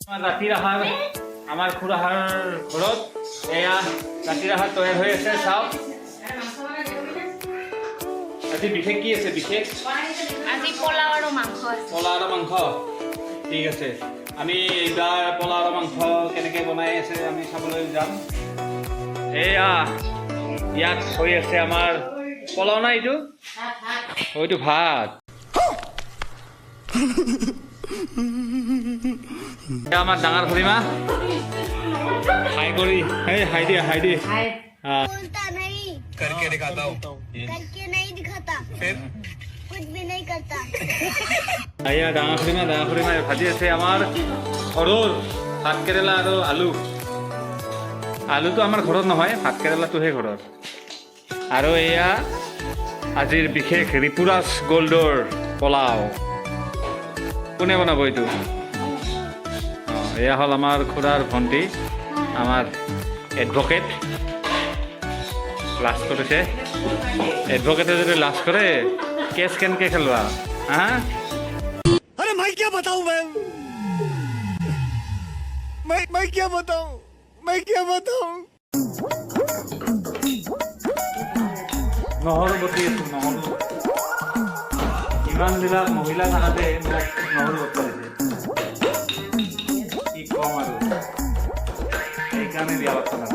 আমাৰ ৰাতিৰ আহাৰ আমাৰ খুৰাহাৰ ঘৰত এয়া ৰাতিৰ আহাৰ তৈয়াৰ হৈ আছে চাওক আজি বিশেষ কি আছে বিশেষ? আজি পোলাও আৰু মাংস আছে। পলা আৰু মাংস? ঠিক আছে। আমি এইবাৰ পলা আৰু মাংস কেনেকৈ বনাই আছে আমি চাবলৈ যাম। এয়া ইয়াত হৈ আছে আমাৰ পলাও না এইটো? হয়তো ভাত। এয়া আমাৰ ডাঙৰ খুৰীমা হাই কৰি এই হাই দিয়া হাই দি হা बोलता नहीं करके दिखाता हूँ करके नहीं दिखाता फिर कुछ भी नहीं करता এয়া ডাঙৰ খুৰীমা ডাঙৰ খুৰীমাই ভাজি আছে আমাৰ ঘৰৰ ভাত কেৰেলা আৰু আলু আলুটো আমাৰ ঘৰত নহয় ভাত কেৰেলাটোহে ঘৰত আৰু এয়া আজিৰ বিশেষ ৰিপুৰাজ গল্ডৰ পোলাও কোনে বনাব এইটো অঁ, এয়া হ'ল আমাৰ খুৰাৰ ভণ্টি আমাৰ এডভকেট লাজ কৰিছে এডভকেটে যদি লাজ কৰে কেছ কেনেকৈ খেলোৱা হা अरे मैं क्या बताऊँ मैं मैं मैं क्या बताऊँ मैं क्या बताऊँ নহৰু বটি আছো নহৰু ইমানবিলাক মহিলা থাকাতে মোক নহৰু বটাইছে কি কম আৰু সেইকাৰণে পাতা নাই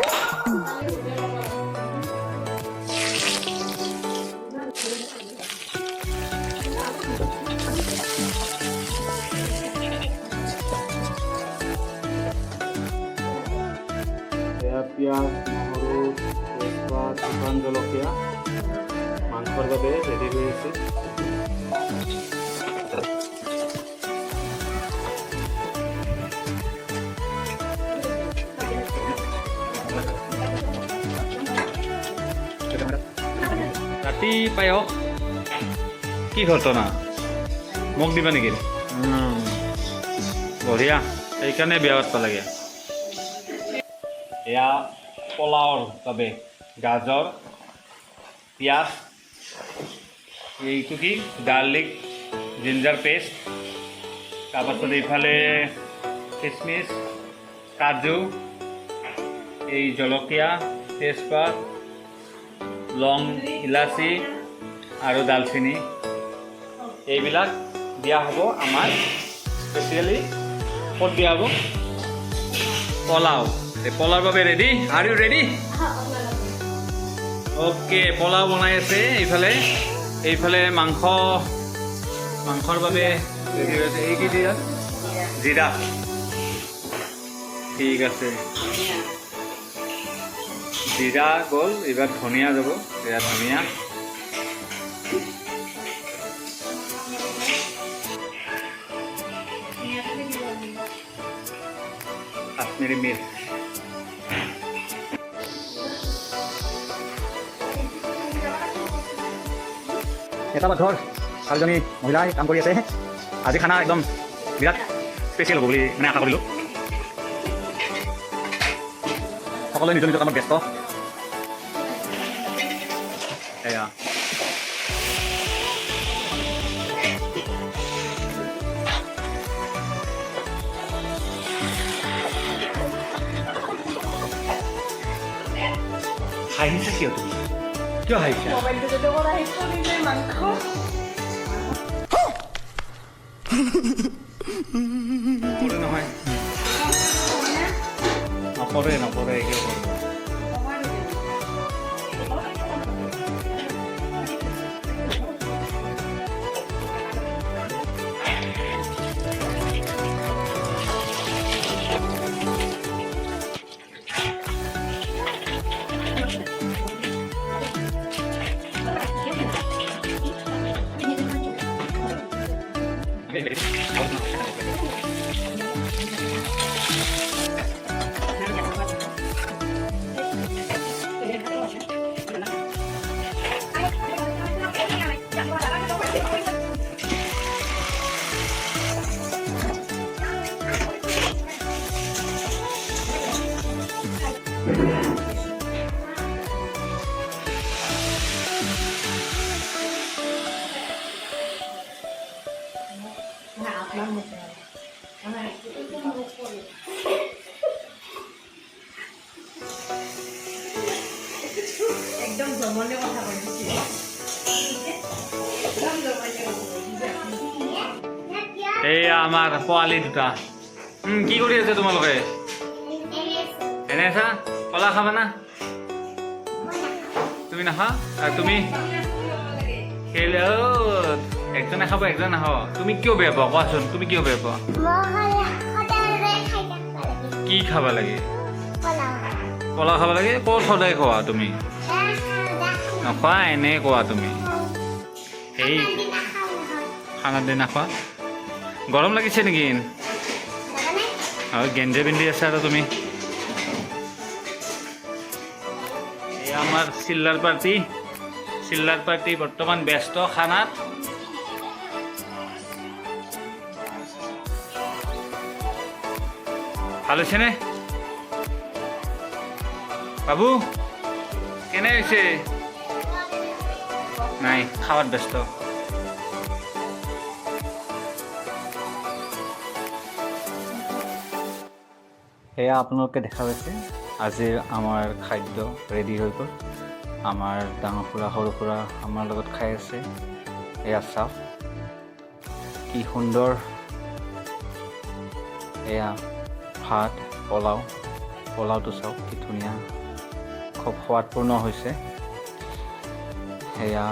এয়া পিঁয়াজ নহৰু তেজপাত শুকান জলকীয়া মাংসৰ বাবে ৰেডি হৈ আছে ৰাতি পায়স কি ঘটনা মোক দিবা নেকি উম, বঢ়িয়া সেইকাৰণে বিয়া পাতিব লাগে এয়া পোলাওৰ বাবে গাজৰ পিঁয়াজ এইটো কি গাৰ্লিক জিঞ্জাৰ পেষ্ট তাৰপাছত এইফালে খিচমিচ কাজু এই জলকীয়া তেজপাত লং, ইলাচি আৰু ডালচেনি। এইবিলাক দিয়া হ'ব আমাৰ স্পেচিয়েলি ক'ত দিয়া হ'ব? পোলাও। পোলাওৰ বাবে ready are you ready okay pulao বনাই আছে এইফালে। এইফালে মাংস, মাংসৰ বাবে ৰেডি হৈ আছে। এই কি দিয়া? জিৰা। ঠিক আছে। জিৰা গ'ল, এইবাৰ ধনিয়া যাব এয়া ধনিয়া। কাশ্মীৰী মিৰ্চ এটা ঘৰ চাৰিজনী মহিলাই কাম কৰি আছে আজি খানা একদম বিৰাট স্পেচিয়েল হ'ব বুলি মানে আশা কৰিলোঁ। সকলোৱে নিজৰ নিজৰ কামত ব্যস্ত। হাঁহিছে কিয় তুমি কিয় নপৰে নহয় নপৰে নপৰে কিয় একদম জমনে আমার পোৱালি দুটা কি কৰি আছে তোমালোকে? এনে আছা কলা খাবা না? তুমি নাখা? আৰু তুমি? খেল একজনে খাব, একজনে নাখাব। তুমি কিয় বেয়া পোৱা? কোৱাচোন, তুমি কিয় বেয়া পোৱা? কি খাব লাগে? কলা খাব লাগে ক'ত সদায় খোৱা তুমি? নোখোৱা, এনেই কোৱা তুমি। সেই খানাৰ দিনা খোৱা গৰম লাগিছে নেকি? আৰু গেঞ্জে পিন্ধি আছা আৰু তুমি? এয়া আমাৰ পার্টি। পাৰ্টি পার্টি বর্তমান ব্যস্ত খানাত ভালো হৈছেনে বাবু, কেনে হয়েছে? নাই খাওয়ার ব্যস্ত। সেয়া আপোনালোকে দেখা পাইছে। আজিৰ আমাৰ খাদ্য ৰেডি হৈ গ'ল। আমাৰ ডাঙৰ সুৰা সৰু সুৰা আমাৰ লগত খাই আছে। এয়া চাওক কি সুন্দৰ। এয়া ভাত, পোলাও। পোলাওটো চাওক, কি ধুনীয়া। খুব সোৱাদপূৰ্ণ হৈছে। এয়া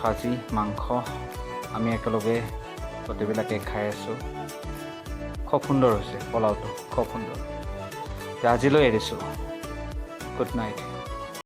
ভাজি, মাংস আমি একেলগে গোটেইবিলাকে খাই আছোঁ। খুব সুন্দৰ হৈছে পোলাওটো। খুব সুন্দৰ। তে আজিলৈ এৰিছোঁ গুড নাইট